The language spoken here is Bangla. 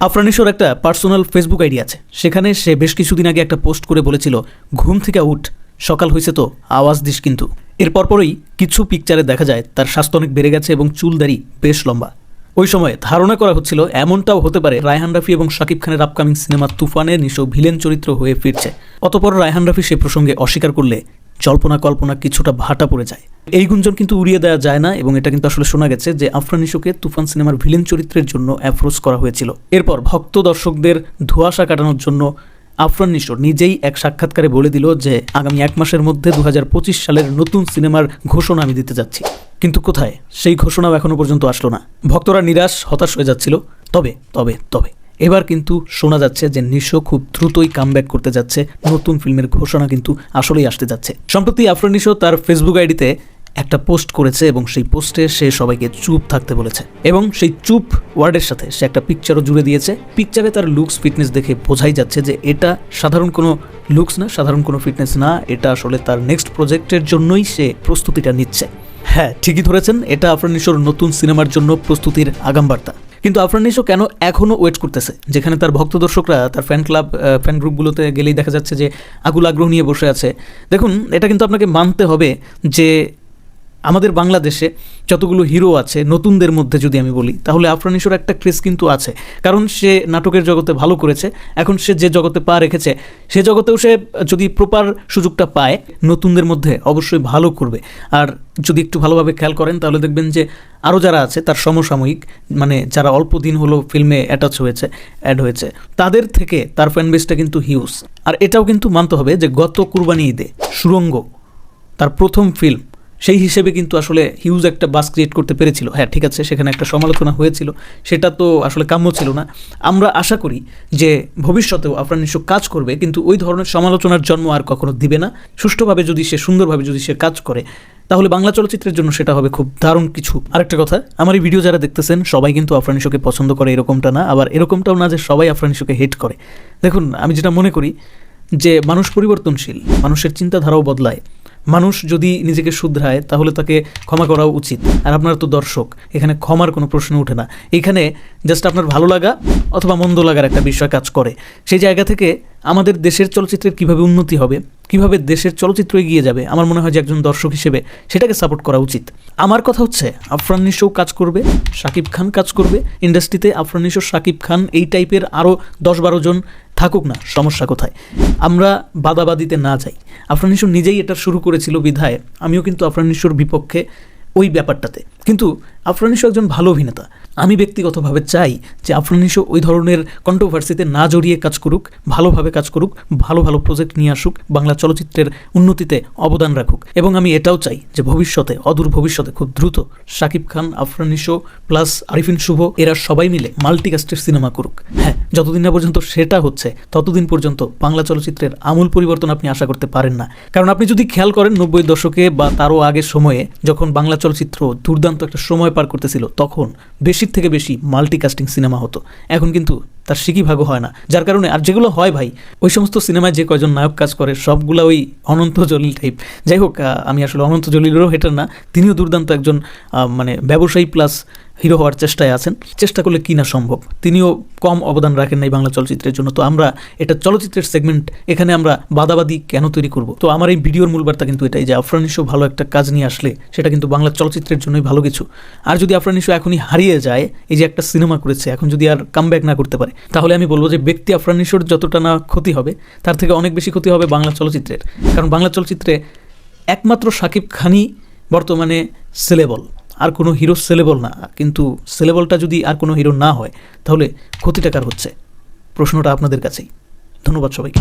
আফরানিশোর একটা পার্সোনাল ফেসবুক আইডি আছে। সেখানে সে বেশ কিছুদিন আগে একটা পোস্ট করে বলেছিল, ঘুম থেকে উঠ, সকাল হয়েছে তো, আওয়াজ দিস কিন্তু। এর পরপরই কিছু পিকচারে দেখা যায়, তার স্বাস্থ্য অনেক বেড়ে গেছে এবং চুল দাড়ি বেশ লম্বা। ওই সময় ধারণা করা হচ্ছিল এমনটাও হতে পারে রায়হান রাফি এবং শাকিব খানের আপকামিং সিনেমা তুফানের নিশো ভিলেন চরিত্র হয়ে ফিরছে। অতপর রায়হান রাফি সে প্রসঙ্গে অস্বীকার করলে জল্পনা কল্পনা কিছুটা ভাটা পড়ে যায়। এই গুঞ্জন কিন্তু উড়িয়ে দেওয়া যায় না এবং এটা কিন্তু আসলে শোনা গেছে যে আফরান নিশোকে তুফান সিনেমার ভিলেন চরিত্রের জন্য অ্যাপ্রোচ করা হয়েছিল। এরপর ভক্ত দর্শকদের ধোঁয়াশা কাটানোর জন্য আফরান নিশো নিজেই এক সাক্ষাৎকারে বলে দিল যে, আগামী এক মাসের মধ্যে দুহাজার পঁচিশ সালের নতুন সিনেমার ঘোষণা আমি দিতে যাচ্ছি। কিন্তু কোথায়? সেই ঘোষণাও এখনও পর্যন্ত আসলো না। ভক্তরা নিরাশ, হতাশ হয়ে যাচ্ছিল। তবে তবে তবে, এবার কিন্তু শোনা যাচ্ছে যে নিশো খুব দ্রুতই কামব্যাক করতে যাচ্ছে। নতুন ফিল্মের ঘোষণা কিন্তু আসলেই আসতে যাচ্ছে। সম্প্রতি আফরান নিশো তার ফেসবুক আইডিতে একটা পোস্ট করেছে এবং সেই পোস্টে সে সবাইকে চুপ থাকতে বলেছে। এবং সেই চুপ ওয়ার্ডের সাথে সে একটা পিকচারও জুড়ে দিয়েছে। পিকচারে তার লুকস ফিটনেস দেখে বোঝাই যাচ্ছে যে এটা সাধারণ কোনো লুকস না, সাধারণ কোনো ফিটনেস না। এটা আসলে তার নেক্সট প্রজেক্টের জন্যই সে প্রস্তুতিটা নিচ্ছে। হ্যাঁ ঠিকই ধরেছেন, এটা আফরান নিশোর নতুন সিনেমার জন্য প্রস্তুতির আগাম বার্তা কিন্তু আফরান নিশো কেন এখনও ওয়েট করতেছে? যেখানে তার ভক্ত দর্শকরা, তার ফ্যান ক্লাব ফ্যান গ্রুপগুলোতে গেলেই দেখা যাচ্ছে যে আগুল আগ্রহ নিয়ে বসে আছে। দেখুন, এটা কিন্তু আপনাকে মানতে হবে যে আমাদের বাংলাদেশে যতগুলো হিরো আছে, নতুনদের মধ্যে যদি আমি বলি, তাহলে আফরানিশোর একটা ক্রেজ কিন্তু আছে। কারণ সে নাটকের জগতে ভালো করেছে, এখন সে যে জগতে পা রেখেছে, সে জগতেও সে যদি প্রপার সুযোগটা পায়, নতুনদের মধ্যে অবশ্যই ভালো করবে। আর যদি একটু ভালোভাবে খেয়াল করেন, তাহলে দেখবেন যে আরও যারা আছে, তার সমসাময়িক মানে যারা অল্প দিন হলো ফিল্মে অ্যাটাচ হয়েছে অ্যাড হয়েছে, তাদের থেকে তার ফ্যান বেসটা কিন্তু হিউজ আর এটাও কিন্তু মানতে হবে যে গত কুরবানি ঈদে সুরঙ্গ, তার প্রথম ফিল্ম সেই হিসেবে কিন্তু আসলে হিউজ একটা বাস ক্রিয়েট করতে পেরেছিল। হ্যাঁ ঠিক আছে, সেখানে একটা সমালোচনা হয়েছিল। সেটা তো আসলে কাম্য ছিল না। আমরা আশা করি যে ভবিষ্যতেও আফরান নিশ্চয় কাজ করবে, কিন্তু ওই ধরনের সমালোচনার জন্ম আর কখনো দিবে না। সুষ্ঠুভাবে যদি সে, সুন্দরভাবে যদি সে কাজ করে, তাহলে বাংলা চলচ্চিত্রের জন্য সেটা হবে খুব দারুণ কিছু। আরেকটা কথা, আমার এই ভিডিও যারা দেখতেছেন, সবাই কিন্তু আফরানিশোকে পছন্দ করে এরকমটা না, আবার এরকমটাও না যে সবাই আফরানিশোকে হেট করে। দেখুন, আমি যেটা মনে করি যে মানুষ পরিবর্তনশীল, মানুষের চিন্তাধারাও বদলায়। মানুষ যদি নিজেকে শুধরায়, তাহলে তাকে ক্ষমা করা উচিত। আর আপনার তো দর্শক, এখানে ক্ষমার কোনো প্রশ্ন ওঠে না। এখানে জাস্ট আপনার ভালো লাগা অথবা মন্দ লাগার একটা বিষয় কাজ করে। সেই জায়গা থেকে আমাদের দেশের চলচ্চিত্রের কীভাবে উন্নতি হবে, কীভাবে দেশের চলচ্চিত্র এগিয়ে যাবে, আমার মনে হয় যে একজন দর্শক হিসেবে সেটাকে সাপোর্ট করা উচিত। আমার কথা হচ্ছে, আফরান নিশো কাজ করবে, শাকিব খান কাজ করবে। ইন্ডাস্ট্রিতে আফরান নিশো, শাকিব খান এই টাইপের আরও দশ বারো জন থাকুক না, সমস্যা কোথায়? আমরা বাদাবাদিতে না যাই। আফরান নিজেই এটা শুরু করেছিল বিধায়, আমিও কিন্তু আফরান নিশোর বিপক্ষে ওই ব্যাপারটাতে। কিন্তু আফরান একজন ভালো অভিনেতা। আমি ব্যক্তিগতভাবে চাই যে আফরান নিশো ওই ধরনের কন্ট্রোভার্সিতে না জড়িয়ে কাজ করুক, ভালোভাবে কাজ করুক, ভালো ভালো প্রজেক্ট নিয়ে আসুক, বাংলা চলচ্চিত্রের উন্নতিতে অবদান রাখুক। এবং আমি এটাও চাই যে ভবিষ্যতে, অদূর ভবিষ্যতে খুব দ্রুত শাকিব খান, আফরান নিশো প্লাস আরিফিন শুভ, এরা সবাই মিলে মাল্টিকাস্টের সিনেমা করুক। হ্যাঁ যতদিন না পর্যন্ত সেটা হচ্ছে, ততদিন পর্যন্ত বাংলা চলচ্চিত্রের আমূল পরিবর্তন আপনি আশা করতে পারেন না। কারণ আপনি যদি খেয়াল করেন, নব্বই দশকে বা তারও আগের সময়ে যখন বাংলা চলচ্চিত্র দুর্দান্ত একটা সময় পার করতেছিল, তখন বেশির থেকে বেশি মাল্টিকাস্টিং সিনেমা হতো। এখন কিন্তু তার সিকি ভাগও হয় না। যার কারণে আর যেগুলো হয় ভাই, ওই সমস্ত সিনেমায় যে কয়জন নায়ক কাজ করে, সবগুলো ওই অনন্ত জলিল টাইপ যাই হোক আমি আসলে অনন্ত জলিলেরও হেটার না, তিনিও দুর্দান্ত একজন মানে ব্যবসায়ী প্লাস হিরো হওয়ার চেষ্টায় আছেন। চেষ্টা করলে কি না সম্ভব? তিনিও কম অবদান রাখেন নাই বাংলা চলচ্চিত্রের জন্য। তো আমরা এটা চলচ্চিত্রের সেগমেন্ট এখানে আমরা বাদাবাদি কেন তৈরি করব? তো আমার এই ভিডিওর মূল বার্তা কিন্তু এটাই যে আফরানিশো ভালো একটা কাজ নিয়ে আসলে সেটা কিন্তু বাংলা চলচ্চিত্রের জন্যই ভালো কিছু। আর যদি আফরানিশো এখনই হারিয়ে যায়, এই যে একটা সিনেমা করেছে, এখন যদি আর কামব্যাক না করতে পারে, তাহলে আমি বলব যে ব্যক্তি আফরানিশোর যতটা না ক্ষতি হবে, তার থেকে অনেক বেশি ক্ষতি হবে বাংলা চলচ্চিত্রের। কারণ বাংলা চলচ্চিত্রে একমাত্র সাকিব খানই বর্তমানে সেলেবল আর কোনো হিরো সেলেবল না। কিন্তু সেলেবলটা যদি আর কোনো হিরো না হয়, তাহলে ক্ষতিটা কার হচ্ছে? প্রশ্নটা আপনাদের কাছেই। ধন্যবাদ সবাইকে।